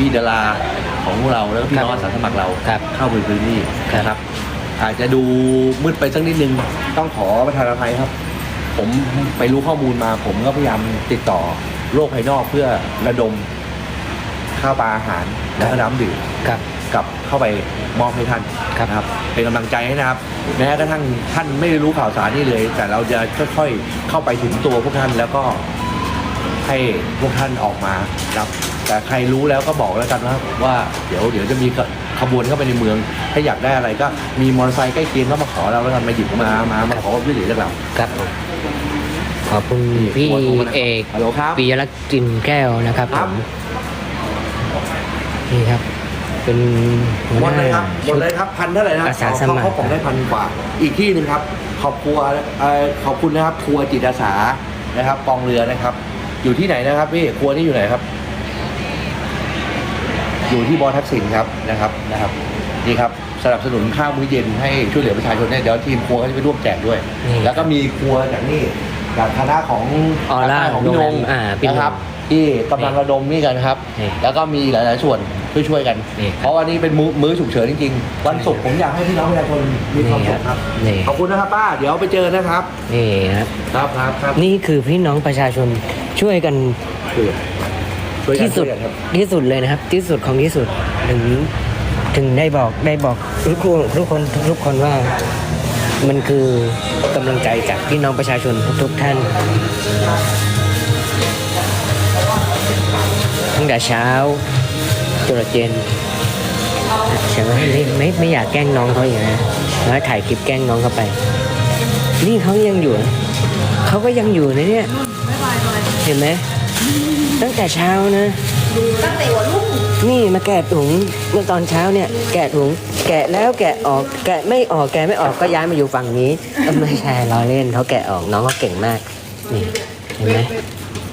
พี่ดาราของเราแล้วก็พี่ครับน้องอาสาสมัครเราครับเข้าไปพื้นที่นะครับ อาจจะดูมืดไปสักนิดนึงต้องขอประทานอภัยครับ ผมไปรู้ข้อมูลมาผมก็พยายามติดต่อโลกภายนอกเพื่อระดมข้าวปลาอาหารและก็น้ำดื่ม ครับ กลับเข้าไปมอบให้ท่านครับ นะครับเป็นกำลังใจให้นะครับ แม้กระทั่งท่านไม่ได้รู้ข่าวสารนี่เลย แต่เราจะค่อยๆเข้าไปถึงตัวพวกท่านแล้วก็ให้พวกท่านออกมาครับ แต่ใครรู้แล้วก็บอกแล้วกันนะครับว่าเดี๋ยวเดี๋ยวจะมีขบวนเข้าไปในเมือง ถ้าอยากได้อะไรก็มีมอเตอร์ไซค์ใกล้เคียงก็มาขอเราแล้วกันมาหยิบมามามาขอความช่วยเหลือจากเรา ครับผมขอบคุณพี่เอกฮัลโหลครับปิยรักษ์กลินแก้วนะครับคผรับ มนี่ครับ เป็นหัวหมดหเลยคน้ารับหมดเลยครับพันเท่าไหร่นะอาสาสมัคร เขาของได้พันกว่า อีกที่หนึ่งครับ ขอบครัวเอ่อขอบคุณนะครับ ครัวจิตอาสานะครับกองเรือนะครับ อยู่ที่ไหนนะครับพี่ครัวนี่อยู่ไหนครับ อยู่ที่บอทักษิณครับนะครับนะครับนี่ครับสนับสนุนข้าวมื้อเย็นให้ช่วยเหลือประชาชนเนี่ยเดี๋ยวทีมครัวเขาจะไปร่วมแจกด้วย นี่แล้วก็มีครัวจากนี่จากคณะของออร่าของพี่นงอ่าพี่นงนะครับที่กำลังระดมนี่กันครับ นี่แล้วก็มีหลาย ๆ ส่วนช่วยๆกัน นี่ครับ เพราะวันนี้เป็นมื้อมื้อฉุกเฉินจริง ๆ วันศุกร์ผมอยากให้พี่น้องประชาชนมีความสุขครับ นี่ขอบคุณนะครับป้า เดี๋ยวไปเจอนะครับ นี่ครับ ครับครับครับนี่คือพี่น้องประชาชนช่วยกันช่ วยกันที่สุดช่วยกันครับ ที่สุดเลยนะครับ ที่สุดของที่สุดถึงถึงได้บอกได้บอกทุกคนทุกคนทุกคนว่า มันคือกำลังใจจากพี่น้องประชาชนทุกๆท่าน ตั้งแต่เช้าจนเย็นฉันว่าไม่ไม่ไม่อยากแกล้งน้องเขาอย่างนะแล้วถ่ายคลิปแกล้งน้องเขาไป นี่เขายังอยู่นะเขาก็ยังอยู่นะเนี่ย เห็นไหม ตั้งแต่เช้านะ ตั้งแต่หัวรุ่งนี่มาแกะถุงเมื่อตอนเช้าเนี่ย แกะถุง แกะแล้วแกะออกแกะไม่ออกแกะไม่ออกก็ย้ายมาอยู่ฝั่งนี้เอ้าไม่ใช่ล้อเล่นเขาแกะออกน้องเขาเก่งมากนี่เห็นไหม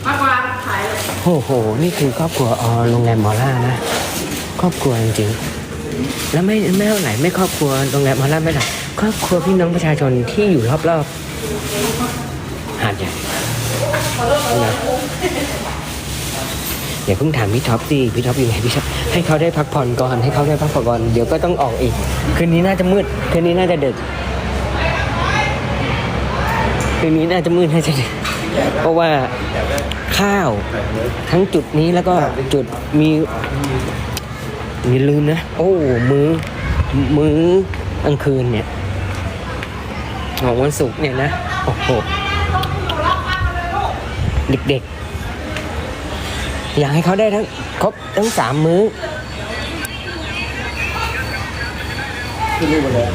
มากกว่าขายเลยโอ้โห นี่คือครอบครัวอโรงแรมมอล่านะครอบครัวจริงๆแล้วไม่ไม่เท่าไหร่ไม่ครอบครัวโรงแรมมอล่าไม่เท่าไหร่ครอบครัวพี่น้องประชาชนที่อยู่รอบๆหาดใหญ่นะ อย่าเพิ่งถามพี่ท็อปสิพี่ท็อปอยู่ไหนพี่ท็อปให้เขาได้พักผ่อนก่อนให้เขาได้พักผ่อนก่อนเดี๋ยวก็ต้องออกอีก คืนนี้น่าจะมืด คืนนี้น่าจะดึกคืนนี้น่าจะมืดน่าจะดึกเพราะว่าข้าวทั้งจุดนี้แล้วก็จุดมีมีลืมนะ โอ้มือมือกลางคืนเนี่ยของวันศุกร์เนี่ยนะโอ้โหเด็กๆ อยากให้เขาได้ทั้งครบทั้งสามมื้อขึ้นรูปมาเลย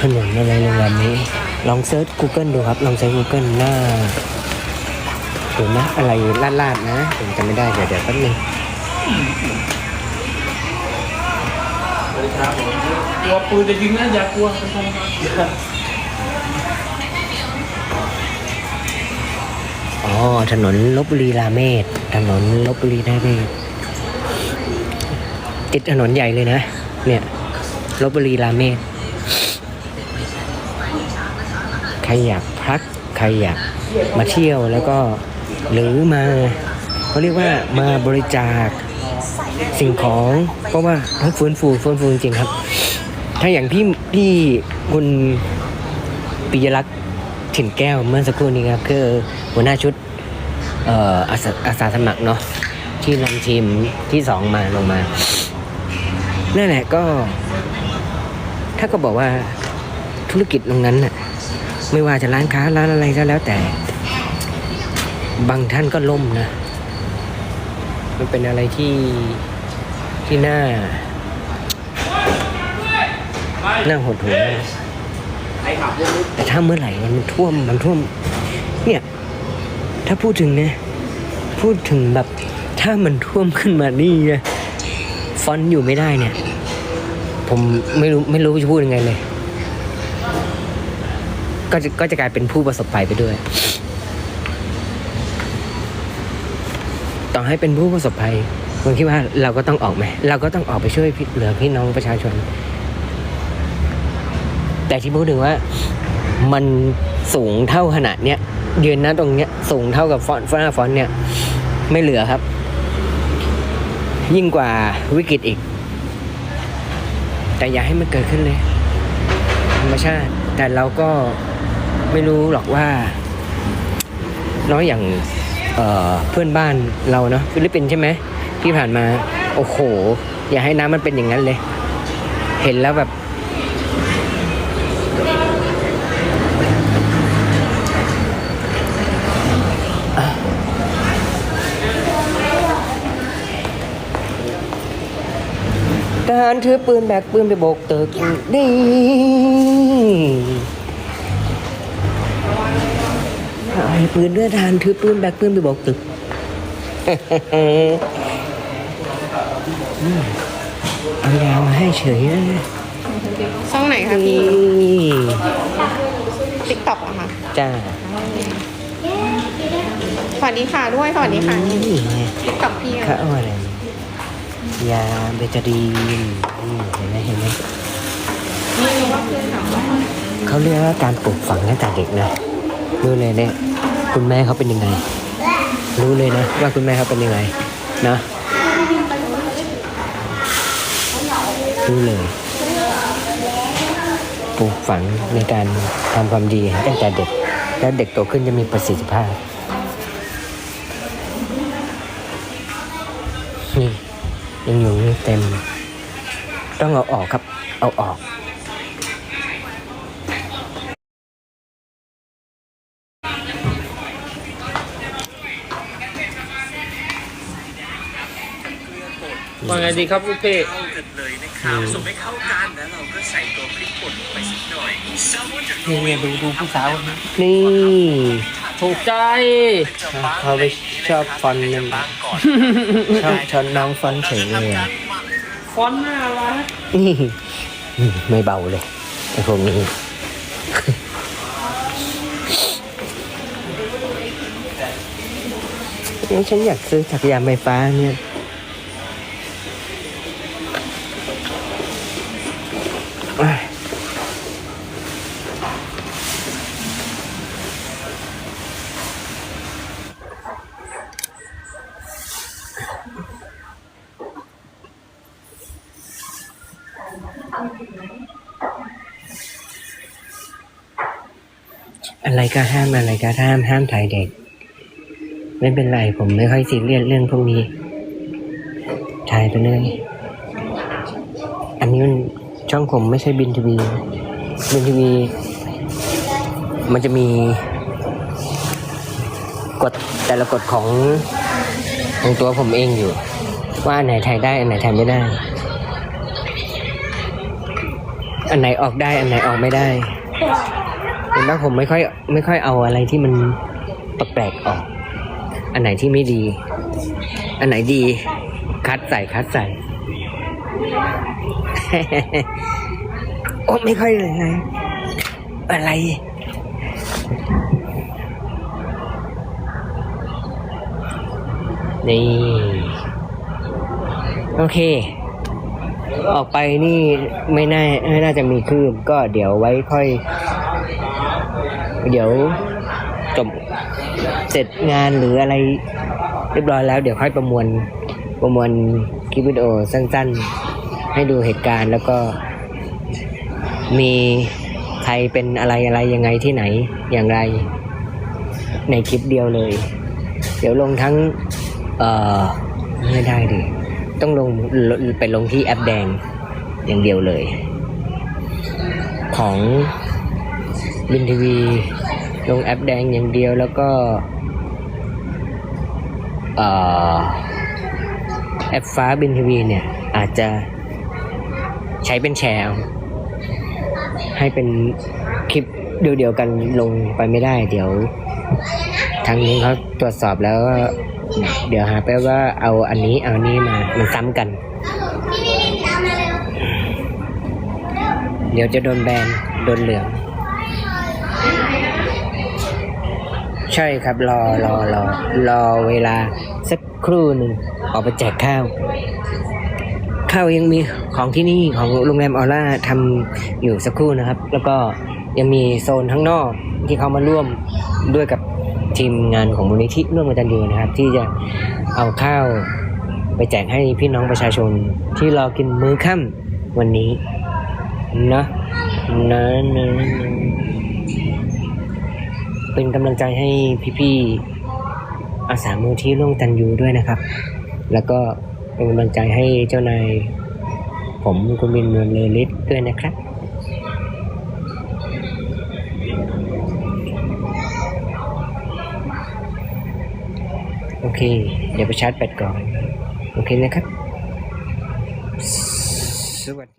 ถนนอะไรโรงแรมนี้ ลองเซิร์ช Google ดูครับ ลองเซิร์ช Google หน้าเดี๋ยวนะ อะไรลาดๆนะผมจำไม่ได้ เดี๋ยวเดี๋ยวแป๊บนึง กลัวปืนจะยิงนะอย่ากลัวเป็นธรรมดาอ๋อ ถนนลบบุรีราเมศถนนลบบุรีราเมศติดถนนใหญ่เลยนะ เนี่ยลบบุรีราเมศใครอยากพัก ใครอยากมาเที่ยวแล้วก็หรือมาเขาเรียกว่ามาบริจาค สิ่งของ เพราะว่าต้องฟื้นฟูฟื้นฟูจริงครับ ถ้าอย่างพี่พี่คุณปิยลักษณ์ถิ่นแก้วเมื่อสักครู่นี้ครับคือหัวหน้าชุดเอ่ออาสาอาสาสมัครเนาะที่นำทีมที่สองมาลงมานั่นแหละก็ ถ้าก็บอกว่าธุรกิจตรงนั้นน่ะไม่ว่าจะร้านค้าร้านอะไรก็แล้วแต่ บางท่านก็ล่มนะ มันเป็นอะไรที่ที่น่าน่าหดหู่มากแต่ถ้าเมื่อไหร่มันท่วมมันท่วม เนี่ย ถ้าพูดถึงเนี่ยพูดถึงแบบ ถ้ามันท่วมขึ้นมานี่นะฟอนต์อยู่ไม่ได้เนี่ย ผมไม่รู้ไม่รู้จะพูดยังไงเลย ก็จะก็จะกลายเป็นผู้ประสบภัยไปด้วย ต่อให้เป็นผู้ประสบภัยผมคิดว่าเราก็ต้องออกไหมเราก็ต้องออกไปช่วยเหลือพี่น้องประชาชน แต่ที่พูดถึงว่ามันสูงเท่าขนาดเนี้ยยืนนะตรงเนี้ยสูงเท่ากับฟอนต์ฟ้าฟอนต์เนี่ย ไม่เหลือครับ ยิ่งกว่าวิกฤตอีก แต่อย่าให้มันเกิดขึ้นเลย ธรรมชาติ แต่เราก็ไม่รู้หรอกว่าน้อยอย่าง เเพื่อนบ้านเราเนาะฟิลิปปินส์ใช่ไหมที่ผ่านมา โอ้โห อย่าให้น้ำมันเป็นอย่างนั้นเลย เห็นแล้วแบบ ทหารถือปืนแบกปืนไปโบกตึกนี่ เอาให้ปืนเรือทหารถือปืนแบกปืนไปโบกตึกเอายามาให้เฉยนะช่องไหนคะนี่พี่ติ๊กต็อกอะค่ะจ้าสวัสดีค่ะด้วยสวัสดีค่ะนี่ไงติ๊กต็อกพี่อะเขาเอาอะไรยาเบตาดีนนี่เห็นไหมเห็นไหมไม่รู้ว่าคือถามว่าเขาเรียกว่าการปลูกฝังตั้งแต่เด็กนะ รู้เลยเนี่ยคุณแม่เขาเป็นยังไง รู้เลยนะว่าคุณแม่เขาเป็นยังไง นะรู้เลยปลูกฝังในการทำความดีตั้งแต่เด็ก แล้วเด็กโตขึ้นจะมีประสิทธิภาพนี่ยังอยู่นี่เต็ม ต้องเอาออกครับ เอาออก ว่าไงดีครับลูกพี่เลยนะครับส่งให้เข้ากันแล้วเราก็ใส่ตัวพริกป่นลงไปสักหน่อยแซลมอนจะนี่เนี่ยดูดูผู้สาวคนนี้นี่ถูกใจจะบ้างเขาไปชอบฟอนต์นึงบ้างก่อนชอบชอนน้องฟอนต์เฉยเลยอะฟอนต์น่ารักนี่อืมไม่เบาเลยไอ้พวกนี้นี่ฉันอยากซื้อจักรยานไฟฟ้าเนี่ย อะไรก็ห้ามอะไรก็ห้ามห้ามถ่ายเด็ก ไม่เป็นไรผมไม่ค่อยซีเรียสเรื่องพวกนี้ ถ่ายไปเลย อันนี้มันช่องผมไม่ใช่บินทีวีบินทีวีมันจะมีกฎแต่ละกฎของของตัวผมเองอยู่ ว่าไหนถ่ายได้อันไหนถ่ายไม่ได้ อันไหนออกได้อันไหนออกไม่ได้เห็นว่าผมไม่ค่อยไม่ค่อยเอาอะไรที่มันแปลกๆออก อันไหนที่ไม่ดี อันไหนดี คัดใส่คัดใส่ โอ้ไม่ค่อยเลยไงอะไรนี่ โอเค ออกไปนี่ไม่น่าไม่น่าจะมีคลื่นก็เดี๋ยวไว้ค่อย เดี๋ยวจบเสร็จงานหรืออะไรเรียบร้อยแล้ว เดี๋ยวค่อยประมวลประมวลคลิปวิดีโอสั้นๆ ให้ดูเหตุการณ์แล้วก็มีใครเป็นอะไรอะไรยังไงที่ไหนอย่างไร ในคลิปเดียวเลย เดี๋ยวลงทั้ง เออไม่ได้ดิ ต้องลงไปลงที่แอปแดงอย่างเดียวเลย ของบินทีวีลงแอปแดงอย่างเดียวแล้วก็แอปฟ้าบินทีวีเนี่ย อาจจะใช้เป็นแชร์ให้เป็นคลิปเดียวๆกันลงไปไม่ได้ เดี๋ยวทางนี้เขาตรวจสอบแล้ว เดี๋ยวหาไปว่าเอาอันนี้เอานี้มา มันซ้ำกัน เดี๋ยวจะโดนแบน โดนเหลือง ใช่ครับ รอรอรอรอเวลาสักครู่หนึ่งออกไปแจกข้าว ข้าวยังมีของที่นี่ของโรงแรมออร่าทำอยู่สักครู่นะครับ แล้วก็ยังมีโซนข้างนอกที่เขามาร่วมด้วยกับ ทีมงานของมูลนิธิร่วมกันตันยูนะครับ ที่จะเอาข้าวไปแจกให้พี่น้องประชาชนที่รอกินมื้อค่ำวันนี้นะนะนะเป็นกำลังใจให้พี่ๆอาสามูลที่ร่วมกตันยูด้วยนะครับ แล้วก็เป็นกำลังใจให้เจ้านายผมคุณบินเมืองเลลิสด้วยนะครับ โอเค เดี๋ยวไปชาร์จแบตก่อน โอเคนะครับ สวัสดี